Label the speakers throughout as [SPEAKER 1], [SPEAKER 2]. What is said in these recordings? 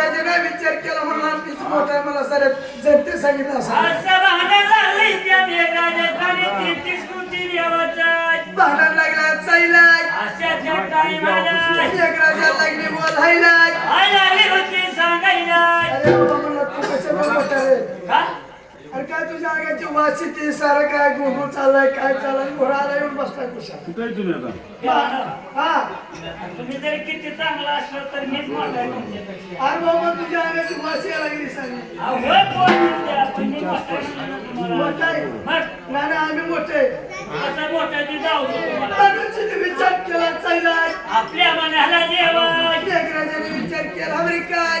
[SPEAKER 1] मेघराजाने विचार केला? म्हणून आमची मोठा आहे मला सर जनते सांगितलं असं.
[SPEAKER 2] भांडण
[SPEAKER 1] लागला
[SPEAKER 2] अशाच्या टाईमाला
[SPEAKER 1] मेघराजा लागली
[SPEAKER 2] होती सांगायला
[SPEAKER 1] अरे बाबा मला तू कसं बोलता रे
[SPEAKER 2] का
[SPEAKER 1] अरे काय तुझ्या अंगाची वाशी ती सारं काय गुंगू चाललाय काय चाललाय? घोडाला येऊन बसलाय कुशा
[SPEAKER 3] कुठे आहे तुम्ही आता?
[SPEAKER 1] हा
[SPEAKER 2] तुम्ही जरी किती चांगला असलं तर मीच मोठा आहे तुमच्यापेक्षा.
[SPEAKER 1] अरे बाबा तुझ्या अंगाची वाशी यायला लागली सांगितली
[SPEAKER 2] अहो, पोट द्या, पण मी मोठा आहे म्हणून तुम्हाला.
[SPEAKER 1] मोठा आहे?
[SPEAKER 2] मग?
[SPEAKER 1] नाही नाही, आम्ही मोठे
[SPEAKER 2] असा मोठा ती जाऊ दे तुम्हाला.
[SPEAKER 1] माणूसने विचार केला चाईलाय
[SPEAKER 2] आपल्या मनाला देवा
[SPEAKER 1] विचार केला काय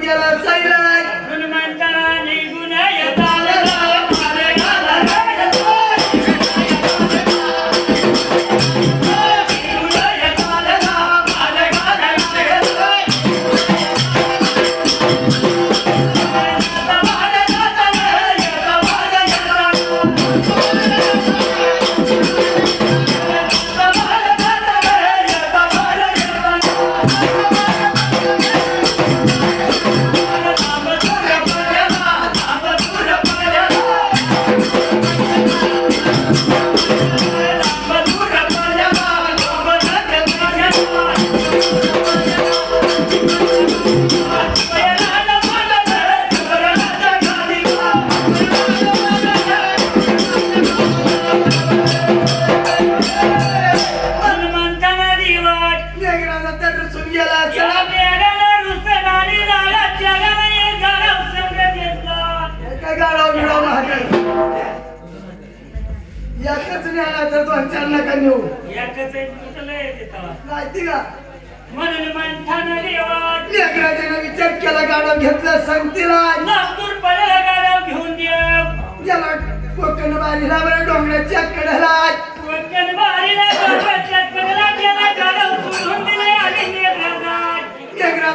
[SPEAKER 1] गेला साईलाय नका
[SPEAKER 2] एक कुठलं येते तेव्हा.
[SPEAKER 1] माहिती का
[SPEAKER 2] म्हणून मंथानं दिवट
[SPEAKER 1] मेघराजाने विचार केला गाडव घेतलं सांगतेला
[SPEAKER 2] नागपूर पडेला गाडव घेऊन देव
[SPEAKER 1] गेला कोकण बारीला बरं डोंगराच्या कडेला
[SPEAKER 2] कोकण बारीला बाबाच्या कडेला गेला गाडव सोडून दिले आणि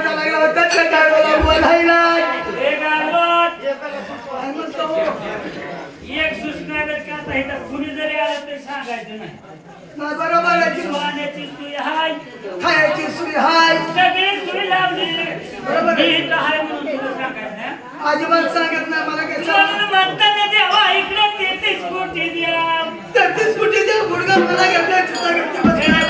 [SPEAKER 1] लागला होता त्या गाडवाला बोलायला
[SPEAKER 2] एक सूचना जर का इथं कुणी जरी आलं तरी सांगायचं नाही.
[SPEAKER 1] ना बरोबर
[SPEAKER 2] हाय.
[SPEAKER 1] खायची सुरी हाय.
[SPEAKER 2] सगळी सोय लावली.
[SPEAKER 1] बरोबर
[SPEAKER 2] मी
[SPEAKER 1] आहे.
[SPEAKER 2] इथं हाय म्हणून तुला सांगायचं नाही.
[SPEAKER 1] अजिबात सांगत नाही मला काय
[SPEAKER 2] म्हणून म्हणतात देवा इकडे तेहतीस कोटी द्या.
[SPEAKER 1] तेहतीस कोटी द्या गुडगा मला घेतला चित्ता घेतली बस.